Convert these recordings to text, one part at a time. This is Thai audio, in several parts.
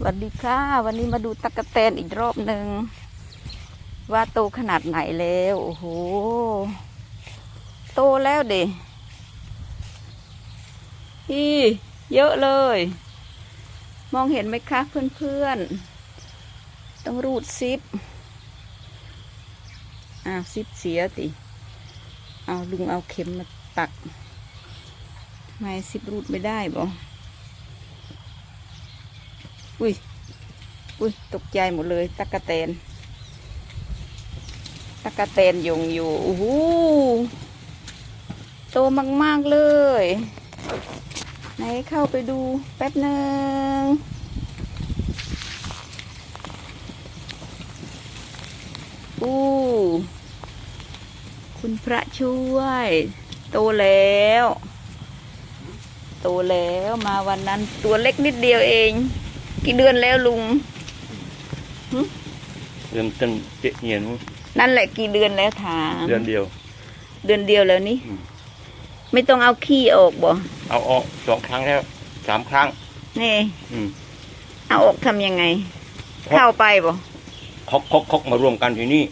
สวัสดีค่ะ วันนี้มาดูตะกะแตนอีกรอบหนึ่งว่าโตขนาดไหนแล้วโอ้โหโตแล้วเด็อีเยอะเลย มองเห็นไหมคะเพื่อนๆ ต้องรูดซิปอ้าวซิปเสียติ เอาลุงเอาเข็มมาตักทำไมซิปรูดไม่ได้บ่อุ้ อุ้ย อุ้ย ตกใจหมดเลยตะกะแตนตะกะแตนยงอยู่โอ้โหโตมาก ๆ เลย ไหนเข้าไปดูแป๊บหนึ่งอู้คุณพระช่วย โตแล้ว โตแล้วมาวันนั้นตัวเล็กนิดเดียวเอง กี่เดือนแล้วลุงเดือนต้นเจ็ดเงียนนั่นแหละกี่เดือนแล้วถามเดือนเดียว เดือนเดียวแล้วนี่อืมไม่ต้องเอาขี้ออกบ่เอาออกสองครั้งแล้วสามครั้งนี่อืมเอาออกทำยังไงครับเข้าไปบ่คกคกคกมารวมกันที่นี่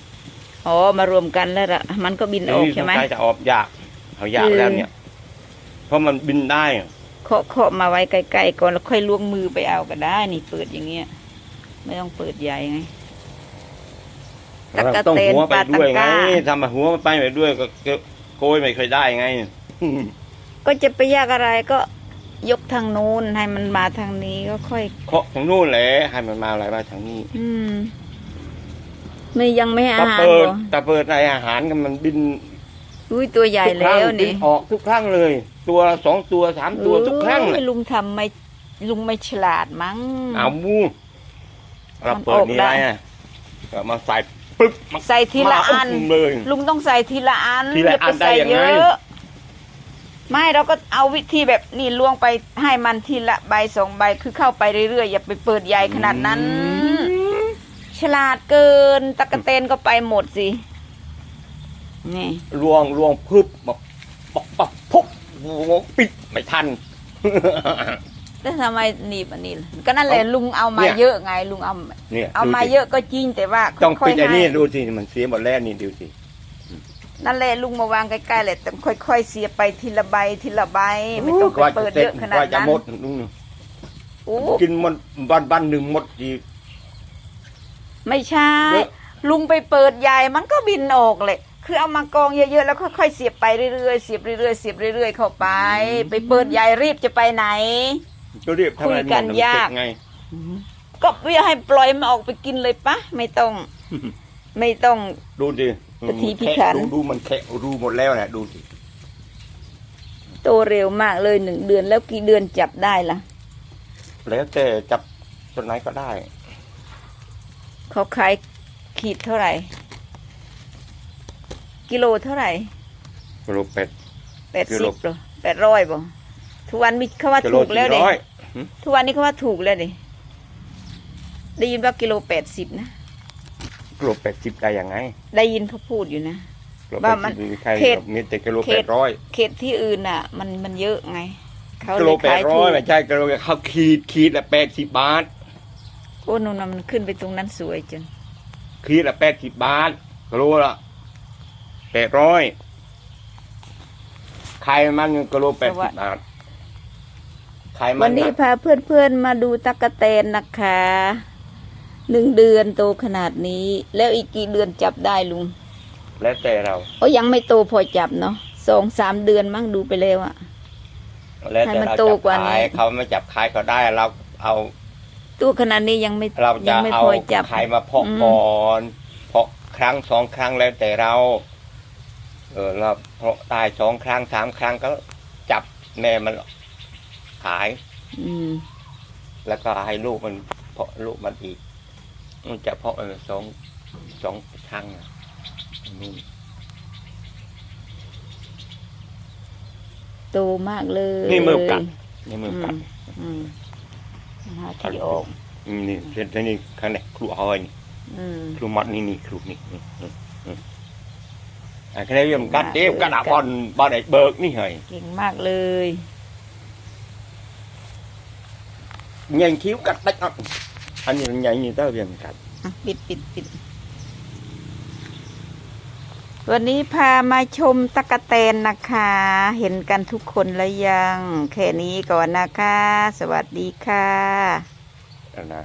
อ๋อมารวมกันแล้วละมันก็บินทีออกนี้ใช่ไหมต้องการจะออกยากเอายากคือแล้วเนี่ย เพราะมันบินได้ เคาะเคาะมาไว้ใกล้ๆก่อนแล้วค่อยล้วงมือไปเอาก็ได้ นี่เปิดอย่างเงี้ย ไม่ต้องเปิดใหญ่ไงตะกะต้องเตนหัวไปปลาตะด้วยกไงร้าทำมาหัวมันไปไปด้วยก็ก็โกยไม่เคยได้ไง ก็จะไปยากอะไรก็ยกทางนู้นให้มันมาทางนี้ก็ค่อย เคาะทางนู้นแหละให้มันมาอะไรมาทางนี้อืม ไม่ยังไม่ให้อาตาหารเปิดบ่ตาเปิดในอาหารกันมันบิน อุ้ยตัวใหญ่ทุกครั้แล้งวบินี่นออกทุกครั้งเลย ตัวละสองตัวสามตัวทุกครั้งเลเอ้ยยลุงทำไม่ลุงไม่ฉลาดมั้ง เอามูเรามันเปิดออกนี่ได้ ไรอะก็มาใส่ปึ๊บมาใส่ทีละอัน มาเลย ลุงต้องใส่ทีละอันทีละอย่าอัไปนได้ใส่ยังเยไงอะไม่เราก็เอาวิธีแบบนี่ล่วงไปให้มันทีละใบสองใบคือเข้าไปเรื่อยๆอย่าไปเปิดใหญ่ขนาดนั้น ฉลาดเกินตะกะเตนก็ไปหมดสิ นี่ลวงลวงพึบมาปักปักพุกปิดไม่ทัน แล้วทำไมหนีบอันนี้ล่ะก็นั่นแหละลุงเอามาเนี่ย เยอะไงลุงเอาเนี่ยเอามาดูสิเยอะก็จริงแต่ว่าต้องค่อปิยดๆไอ้นี่ให้ดูสิมันเสียหมดแล้วนี่ดูสินั่นแหละลุงมาวางใกล้ๆแหละแต่ค่อย ๆ เสียไปทีละใบทีละใบไม่ต้องไปว่าเปิจะดเสร็เยจอะขนาดว่าจะนั้นหมดนู่นโอ้กินหมดวันวันหนึ่งหมดอีกไม่ใช่เยอะ ลุงไปเปิดใหญ่มันก็บินออกเลย คือเอามากองเยอะๆแล้วค่อยๆเสียบไปเรื่อยๆเสียบเรื่อยๆเสียบเรื่อยๆเข้าไป ไปเปิดใหญ่รีบจะไปไหน ก็เรียบทำไมคุยกันหมดยากเสร็จไงก็เพื่อให้ปล่อยมันออกไปกินเลยปะไม่ต้อง ไม่ต้อง ดูดิพิธีพิถัน ดูดูมันแคะรูหมดแล้วนะดูสิโตเร็วมากเลยหนึ่งเดือนแล้วกี่เดือนจับได้ล่ะ แล้วแต่จับต้นไหนก็ได้ เขาขายขีดเท่าไหร่ กิโลเท่าไหร่กิโลเป็ดแปดกิสิโล บหรอแปดร้อยบ่ทุกวันมีเขาว่ากิโลถูกแล้วสี่เด็ร้อยทุกวันนี้เขาว่าถูกแล้วเด็ได้ยินว่ากิโลแปดสิบนะ กิโลเป็ดสิบได้ยังไงได้ยินเขาพูดอยู่นะ กิโลว่าเป็ดมันสิบมีใครเขต มีแต่กิโลเขแปตดร้อยเขตที่อื่นน่ะ มันมันเยอะไง เขากิเลโลยแปขาดยร้ถูอยกไม่ใช่กิโลเขาขีดขีดละแปดสิบบาท โอ้นู่นน่ะมันขึ้นไปตรงนั้นสวยจนขีดละแปดสิบบาทกิโลละ แปดร้อยไข่มันกิโลแปดสิบบาทไข่มัวันนนี้น่ะพาเพื่อนๆมาดูตะกะแตนนะคะหนึ่งเดือนโตขนาดนี้ แล้วอีกกี่เดือนจับได้ลุง แล้วแต่เราโอ้ยังไม่โตพอจับเนาะสองสามเดือนมั้งดูไปแล้วอะแล้วให้แต่มันเราโตจับกว่านี้ขายเขาไม่จับขายก็ได้เราเอาตัวขนาดนี้ยังไม่เรายัจะไม่เอาพอจับไข่มาเพาะอืมก่อนเพาะครั้งสองครั้งแล้วแต่เรา เออเราเพาะตายสองครั้งสามครั้งก็จับแม่มันขาย อืม แล้วก็ให้ลูกมันเพาะลูกมันอีก มันจะเพาะเออสองสองครั้งอะนู่นโตมากเลยนี่มือกัดนี่มือกัดอืมหาที่ออกอืมนี่เส้นนี่ข้างในครัวหอยนี่อืมครัวมัดนี่นี่ครัวนี่นี่ นี่นี่อะแค่นี้มันกัดเต็มกระดาษบอลบอลไอ้เบิกนี่เหรอเก่งมากเลยเงี้ยคิ้วกัดได้อะอันนี้มันใหญ่นี่เต้าเรียนครับอะปิดปิดปิดวันนี้พามาชมตะกะแตนนะคะ เห็นกันทุกคนแล้วยัง แค่นี้ก่อนนะคะ สวัสดีค่ะเอานะ